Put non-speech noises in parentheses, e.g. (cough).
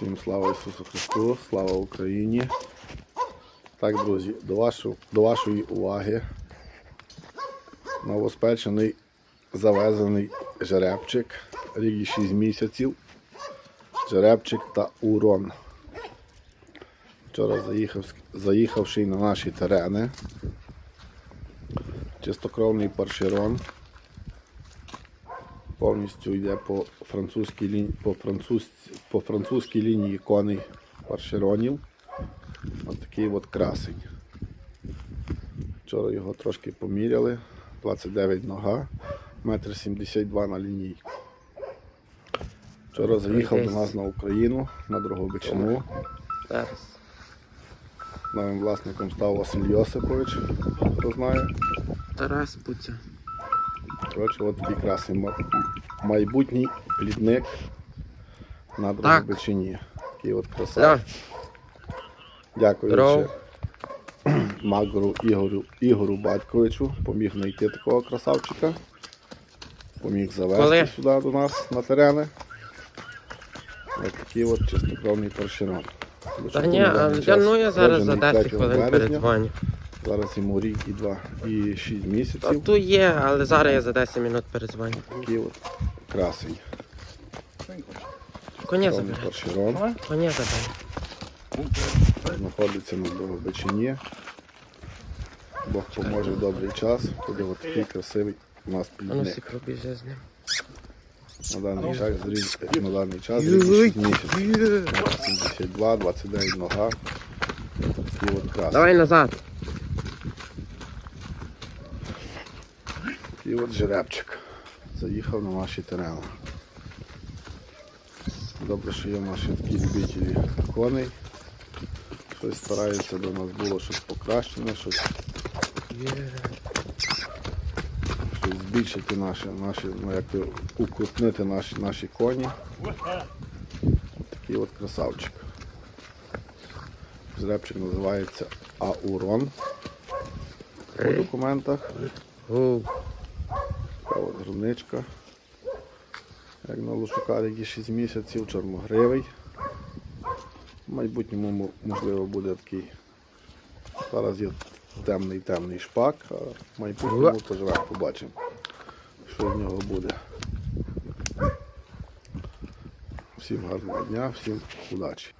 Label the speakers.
Speaker 1: Всім слава Ісусу Христу, слава Україні. Так, друзі, до, вашу, до вашої уваги новоспечений завезений жеребчик, рік і 6 місяців, жеребчик та урон. Вчора заїхав, заїхавши на наші терени. Чистокровний паршерон. Повністю йде по французькій лінії, по, француз, по французькій лінії коней паршеронів. Ось такий от красень. Вчора його трошки поміряли. 29 нога, 1,72 м на лінійку. Вчора заїхав до нас на Україну на Дрогобичину.
Speaker 2: Зараз.
Speaker 1: Новим власником став Василь Йосипович, хто знає.
Speaker 2: Тарас Пуця.
Speaker 1: Коротше, от такий красний майбутній плідник на Дрогобичині. Такий от красавець. Дякую ще (clears throat) Магору Ігорю, Ігору Батьковичу. Поміг знайти такого красавчика. Поміг завести
Speaker 2: Коли?
Speaker 1: сюди до нас на терени. Ось такий от чистокровний паршерон.
Speaker 2: Та ні, а я, ну я зараз за 10 хвилин перед передзвоню.
Speaker 1: Зараз йому рік і два і шість місяців.
Speaker 2: тут є, але зараз я за 10 минут передзвоню.
Speaker 1: Такий от красень.
Speaker 2: Коня забирай. Коня забирай.
Speaker 1: знаходиться на Дрогобичині. Бог поможе в добрий час. Буде от такий красивий у нас
Speaker 2: ну
Speaker 1: плідник.
Speaker 2: пробіже з ним.
Speaker 1: На даний час зріз- на даний час рік 6 місяців. 72, 29 нога. Такий от красний.
Speaker 2: Давай назад.
Speaker 1: Такий от жеребчик. Заїхав на наші терени. Добре, що є наші такі любителі коней. Щось стараються до нас було щось покращене, щось щось збільшити наші, наші ну, як то, укрупнити наші, наші коні. Такий от красавчик. Жеребчик називається Аурон по документах. От грудничка. Як на лошука, які 6 місяців, чорногривий. В майбутньому можливо буде такий. Зараз є темний темний шпак, а в майбутньому поживемо, побачимо, що з нього буде. Всім гарного дня, всім удачі.